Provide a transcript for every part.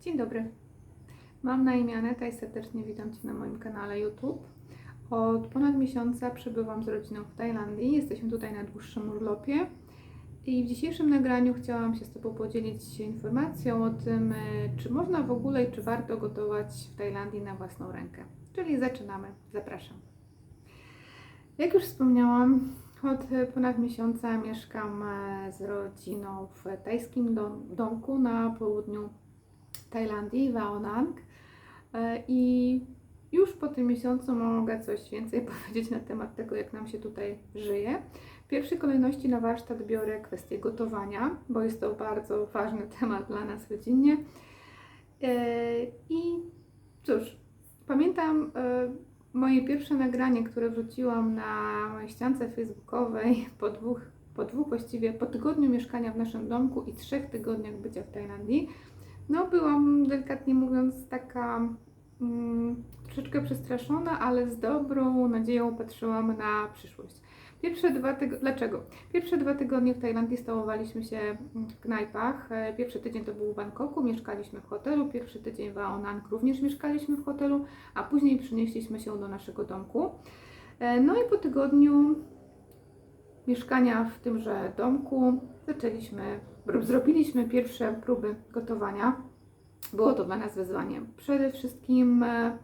Dzień dobry. Mam na imię Aneta i serdecznie witam Cię na moim kanale YouTube. Od ponad miesiąca przebywam z rodziną w Tajlandii. Jesteśmy tutaj na dłuższym urlopie. I w dzisiejszym nagraniu chciałam się z Tobą podzielić informacją o tym, e, czy można w ogóle i czy warto gotować w Tajlandii na własną rękę. Czyli zaczynamy. Zapraszam. Jak już wspomniałam, od ponad miesiąca mieszkam e, z rodziną w tajskim dom, domku na południu Tajlandii, w Aonang. E, I już po tym miesiącu mogę coś więcej powiedzieć na temat tego, jak nam się tutaj żyje. W pierwszej kolejności na warsztat biorę kwestię gotowania, bo jest to bardzo ważny temat dla nas rodzinnie. E, I cóż, pamiętam e, moje pierwsze nagranie, które wrzuciłam na mojej ściance facebookowej po dwóch, po dwóch właściwie, po tygodniu mieszkania w naszym domku i trzech tygodniach bycia w Tajlandii. No, byłam delikatnie mówiąc taka mm, troszeczkę przestraszona, ale z dobrą nadzieją patrzyłam na przyszłość. Pierwsze dwa tygodnie, dlaczego? Pierwsze dwa tygodnie w Tajlandii stałowaliśmy się w knajpach. E, Pierwszy tydzień to był w Bangkoku, mieszkaliśmy w hotelu. Pierwszy tydzień w Aonang również mieszkaliśmy w hotelu, a później przenieśliśmy się do naszego domku. E, No i po tygodniu mieszkania w tymże domku zaczęliśmy, zrobiliśmy pierwsze próby gotowania. Było to dla nas wyzwaniem. Przede wszystkim, e,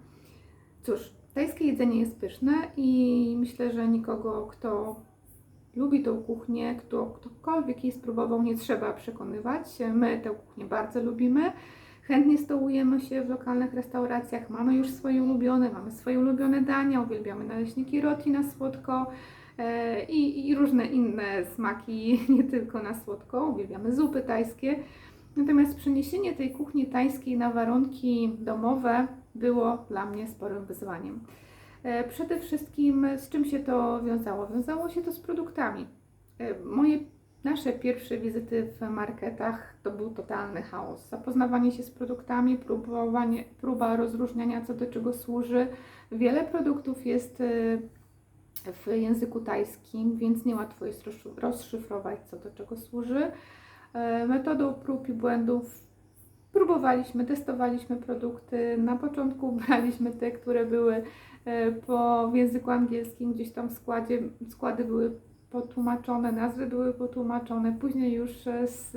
cóż, tajskie jedzenie jest pyszne i myślę, że nikogo, kto lubi tą kuchnię, kto ktokolwiek jej spróbował, nie trzeba przekonywać. My tę kuchnię bardzo lubimy. Chętnie stołujemy się w lokalnych restauracjach, mamy już swoje ulubione, mamy swoje ulubione dania, uwielbiamy naleśniki roti na słodko i, i różne inne smaki, nie tylko na słodko, uwielbiamy zupy tajskie. Natomiast przeniesienie tej kuchni tajskiej na warunki domowe było dla mnie sporym wyzwaniem. E, Przede wszystkim z czym się to wiązało? Wiązało się to z produktami. E, Moje nasze pierwsze wizyty w marketach to był totalny chaos. Zapoznawanie się z produktami, próbowanie, próba rozróżniania co do czego służy. Wiele produktów jest e, w języku tajskim, więc niełatwo jest rozszyf- rozszyfrować co do czego służy. E, Metodą prób i błędów próbowaliśmy, testowaliśmy produkty. Na początku braliśmy te, które były e, po w języku angielskim, gdzieś tam w składzie, składy były potłumaczone, nazwy były potłumaczone, później już e, z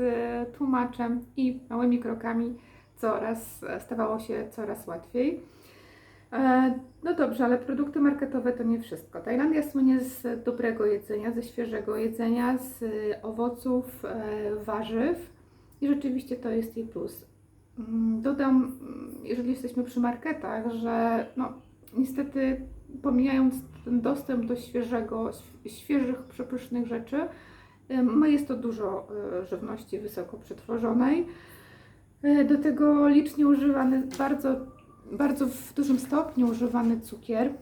tłumaczem i małymi krokami coraz stawało się coraz łatwiej. E, No dobrze, ale produkty marketowe to nie wszystko. Tajlandia słynie z dobrego jedzenia, ze świeżego jedzenia, z owoców, e, warzyw i rzeczywiście to jest jej plus. Mm, Dodam, mm, jeżeli jesteśmy przy marketach, że no, niestety pomijając ten dostęp do świeżego, św- świeżych, przepysznych rzeczy, jest to dużo e, żywności wysoko przetworzonej. E, Do tego licznie używany, bardzo, bardzo w dużym stopniu używany cukier.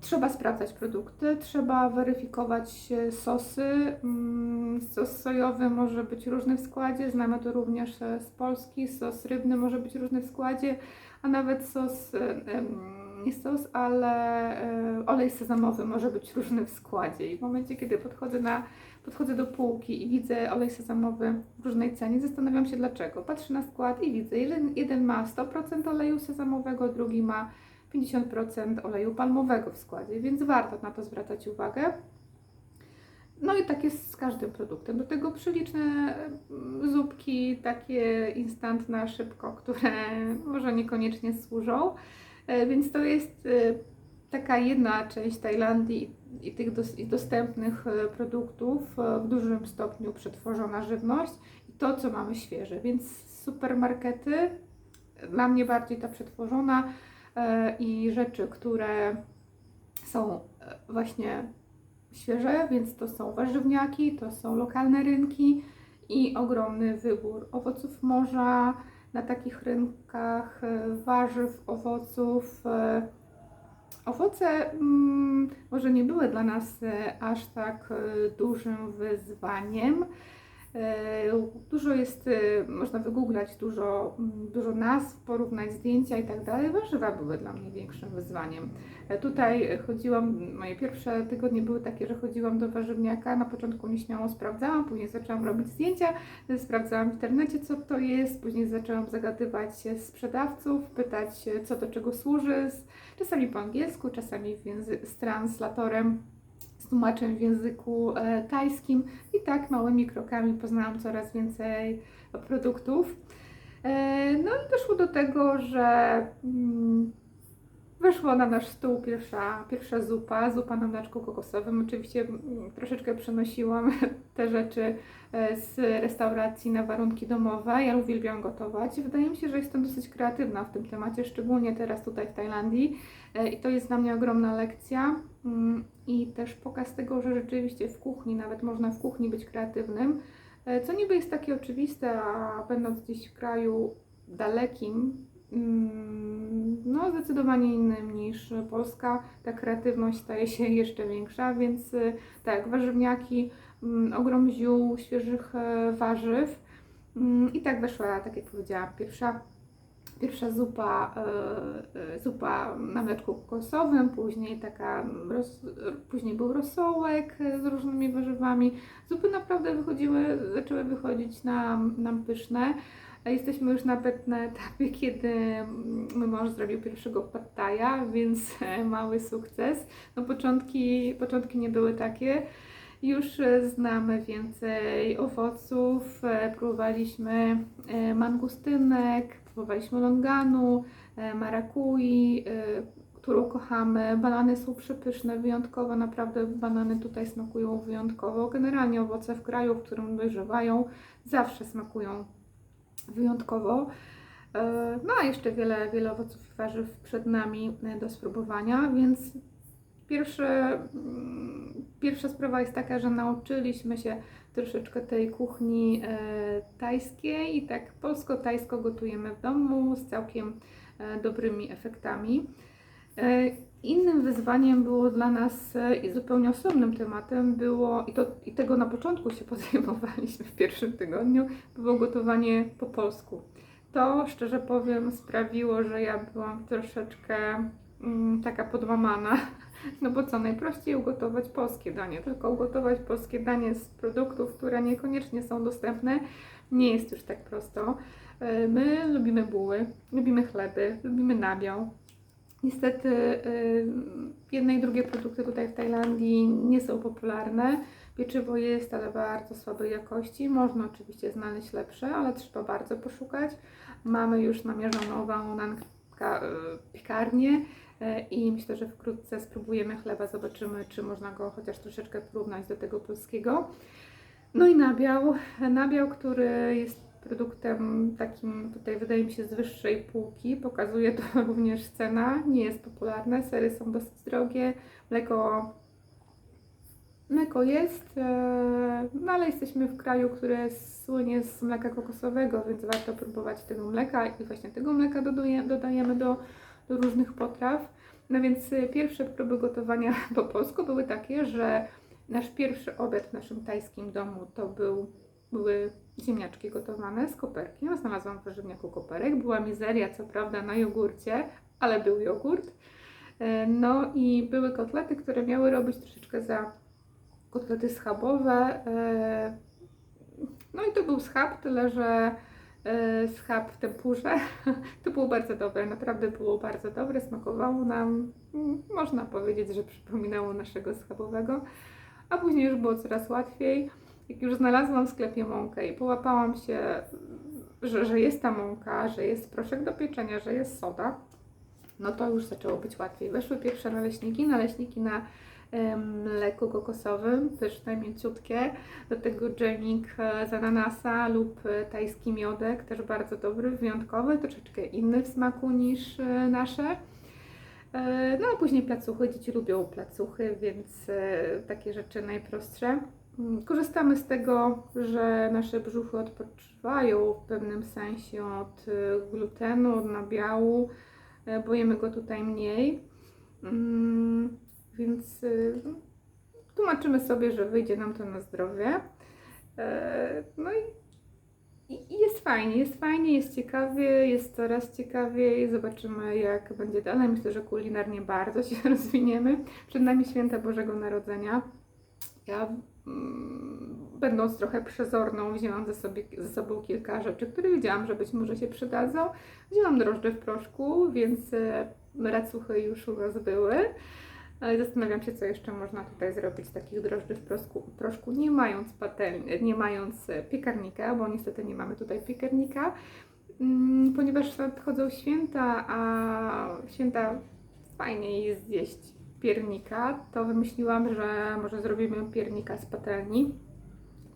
Trzeba sprawdzać produkty, trzeba weryfikować e, sosy. Mm, Sos sojowy może być różny w składzie, znamy to również e, z Polski. Sos rybny może być różny w składzie, a nawet sos, e, nie sos, ale olej sezamowy może być różny w składzie. I w momencie, kiedy podchodzę, na, podchodzę do półki i widzę olej sezamowy w różnej cenie, zastanawiam się dlaczego. Patrzę na skład i widzę, jeden, jeden ma 100% oleju sezamowego, drugi ma 50% oleju palmowego w składzie, więc warto na to zwracać uwagę. No i tak jest z każdym produktem. Do tego przeliczne mm, zupki, takie instant na szybko, które może niekoniecznie służą. E, Więc to jest e, taka jedna część Tajlandii i tych dos- i dostępnych e, produktów, e, w dużym stopniu przetworzona żywność i to, co mamy świeże. Więc supermarkety, dla mnie bardziej ta przetworzona e, i rzeczy, które są właśnie świeże, więc to są warzywniaki, to są lokalne rynki i ogromny wybór owoców morza na takich rynkach, warzyw, owoców. Owoce mm, może nie były dla nas e, aż tak e, dużym wyzwaniem. E, Dużo jest, e, można wygooglać dużo, dużo nazw, porównać zdjęcia i tak dalej. Warzywa były dla mnie większym wyzwaniem. E, Tutaj chodziłam, moje pierwsze tygodnie były takie, że chodziłam do warzywniaka. Na początku nieśmiało sprawdzałam, później zaczęłam robić zdjęcia, sprawdzałam w internecie, co to jest, później zaczęłam zagadywać się sprzedawców, pytać, co do czego służy, czasami po angielsku, czasami z translatorem, z tłumaczem w języku e, tajskim i tak małymi krokami poznałam coraz więcej produktów. E, No i doszło do tego, że mm, weszła na nasz stół pierwsza, pierwsza zupa, zupa na mleczku kokosowym. Oczywiście mm, troszeczkę przenosiłam te rzeczy e, z restauracji na warunki domowe. Ja uwielbiam gotować. Wydaje mi się, że jestem dosyć kreatywna w tym temacie, szczególnie teraz tutaj w Tajlandii. I to jest dla mnie ogromna lekcja i też pokaz tego, że rzeczywiście w kuchni, nawet można w kuchni być kreatywnym, e, co niby jest takie oczywiste, a będąc gdzieś w kraju dalekim, mm, no zdecydowanie innym niż Polska, ta kreatywność staje się jeszcze większa, więc e, tak, warzywniaki, mm, ogrom ziół, świeżych e, warzyw. Mm, i tak weszła, tak jak powiedziałam, pierwsza Pierwsza zupa, e, e, zupa na mleczku kokosowym, później taka, później był rosołek e, z różnymi warzywami. Zupy naprawdę wychodziły, zaczęły wychodzić nam, nam pyszne. Jesteśmy już nawet na etapie, kiedy mój mąż zrobił pierwszego pattaja, więc mały sukces. No początki, początki nie były takie. Już e, znamy więcej owoców, e, próbowaliśmy e, mangustynek, próbowaliśmy longanu, marakui, którą kochamy. Banany są przepyszne, wyjątkowo, naprawdę banany tutaj smakują wyjątkowo. Generalnie owoce w kraju, w którym dojrzewają, zawsze smakują wyjątkowo. No a jeszcze wiele, wiele owoców i warzyw przed nami do spróbowania, więc pierwsze, mm, pierwsza sprawa jest taka, że nauczyliśmy się troszeczkę tej kuchni e, tajskiej i tak polsko-tajsko gotujemy w domu z całkiem e, dobrymi efektami. E, Innym wyzwaniem było dla nas i zupełnie osobnym tematem było, i, to, i tego na początku się podejmowaliśmy w pierwszym tygodniu, było gotowanie po polsku. To, szczerze powiem, sprawiło, że ja byłam troszeczkę taka podłamana, no bo co, najprościej ugotować polskie danie, tylko ugotować polskie danie z produktów, które niekoniecznie są dostępne, nie jest już tak prosto. E, My lubimy buły, lubimy chleby, lubimy nabiał. Niestety y, jedne i drugie produkty tutaj w Tajlandii nie są popularne. Pieczywo jest, ale bardzo słabej jakości. Można oczywiście znaleźć lepsze, ale trzeba bardzo poszukać. Mamy już namierzoną Waonan piekarnię y, i myślę, że wkrótce spróbujemy chleba, zobaczymy, czy można go chociaż troszeczkę porównać do tego polskiego. No i nabiał, nabiał, który jest produktem takim, tutaj wydaje mi się, z wyższej półki. Pokazuje to również cena, nie jest popularne, sery są dosyć drogie, mleko, mleko jest, e, no ale jesteśmy w kraju, który słynie z mleka kokosowego, więc warto próbować tego mleka i właśnie tego mleka dodaje, dodajemy do, do różnych potraw. No więc e, pierwsze próby gotowania po polsku były takie, że nasz pierwszy obiad w naszym tajskim domu to był, były ziemniaczki gotowane z koperkiem. Znalazłam w warzywniaku koperek. Była mizeria, co prawda, na jogurcie, ale był jogurt. E, No i były kotlety, które miały robić troszeczkę za kotlety schabowe. E, No i to był schab, tyle że schab w tempurze. To było bardzo dobre, naprawdę było bardzo dobre. Smakowało nam, mm, można powiedzieć, że przypominało naszego schabowego. A później już było coraz łatwiej. Jak już znalazłam w sklepie mąkę i połapałam się, że, że jest ta mąka, że jest proszek do pieczenia, że jest soda, no to już zaczęło być łatwiej. Weszły pierwsze naleśniki, naleśniki na mleku kokosowym, pyszne, mięciutkie. Do tego dżemik e, z ananasa lub e, tajski miodek, też bardzo dobry, wyjątkowy, troszeczkę inny w smaku niż e, nasze. No a później placuchy, dzieci lubią placuchy, więc takie rzeczy najprostsze. Mm, Korzystamy z tego, że nasze brzuchy odpoczywają w pewnym sensie od glutenu, od nabiału, bo jemy go tutaj mniej. Więc e, tłumaczymy sobie, że wyjdzie nam to na zdrowie. E, No i, i i jest fajnie, jest fajnie, jest ciekawie, jest coraz ciekawiej. Zobaczymy, jak będzie dalej. Myślę, że kulinarnie bardzo się rozwiniemy. Przed nami święta Bożego Narodzenia. Ja, mm, będąc trochę przezorną, wzięłam ze, sobie, ze sobą kilka rzeczy, które wiedziałam, że być może się przydadzą. Wzięłam drożdże w proszku, więc e, racuchy już u nas były. Ale zastanawiam się, co jeszcze można tutaj zrobić z takich drożdży w proszku, proszku nie mając patelni, nie mając e, piekarnika, bo niestety nie mamy tutaj piekarnika, mm, ponieważ nadchodzą święta, a święta fajniej jest zjeść piernika, to wymyśliłam, że może zrobimy piernika z patelni.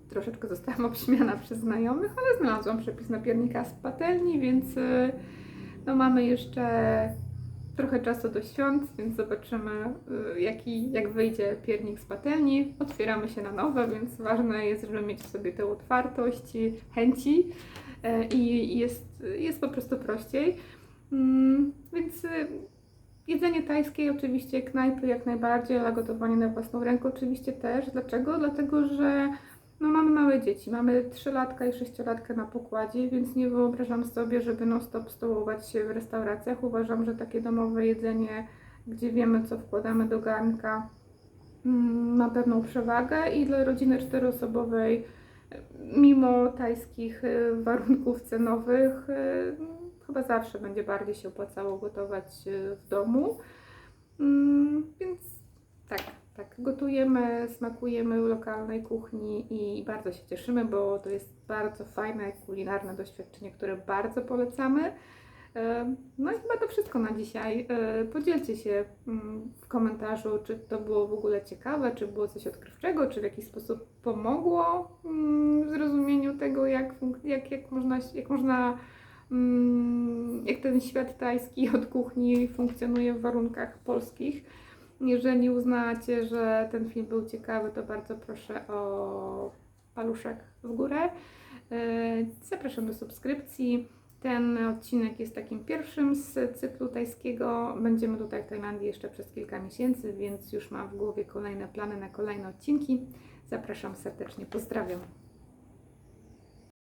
Troszeczkę zostałam obśmiana przez znajomych, ale znalazłam przepis na piernika z patelni, więc y, no mamy jeszcze trochę czasu do świąt, więc zobaczymy y, jaki, jak wyjdzie piernik z patelni. Otwieramy się na nowe, więc ważne jest, żeby mieć w sobie tę otwartość, chęci y, i jest, jest po prostu prościej. Mm, Więc y, Jedzenie tajskie oczywiście, knajpy jak najbardziej, ale gotowanie na własną rękę oczywiście też. Dlaczego? Dlatego, że no, mamy małe dzieci, mamy trzylatka i sześciolatkę na pokładzie, więc nie wyobrażam sobie, żeby non stop stołować się w restauracjach. Uważam, że takie domowe jedzenie, gdzie wiemy co wkładamy do garnka, mm, ma pewną przewagę i dla rodziny czteroosobowej, mimo tajskich y, warunków cenowych, y, chyba zawsze będzie bardziej się opłacało gotować w domu. Mm, Więc tak, tak, gotujemy, smakujemy lokalnej kuchni i bardzo się cieszymy, bo to jest bardzo fajne kulinarne doświadczenie, które bardzo polecamy. No i chyba to wszystko na dzisiaj. E, Podzielcie się mm, w komentarzu, czy to było w ogóle ciekawe, czy było coś odkrywczego, czy w jakiś sposób pomogło mm, w zrozumieniu tego, jak, jak, jak można, jak można mm, jak ten świat tajski od kuchni funkcjonuje w warunkach polskich. Jeżeli uznacie, że ten film był ciekawy, to bardzo proszę o paluszek w górę. E, Zapraszam do subskrypcji. Ten odcinek jest takim pierwszym z cyklu tajskiego. Będziemy tutaj w Tajlandii jeszcze przez kilka miesięcy, więc już mam w głowie kolejne plany na kolejne odcinki. Zapraszam serdecznie, pozdrawiam.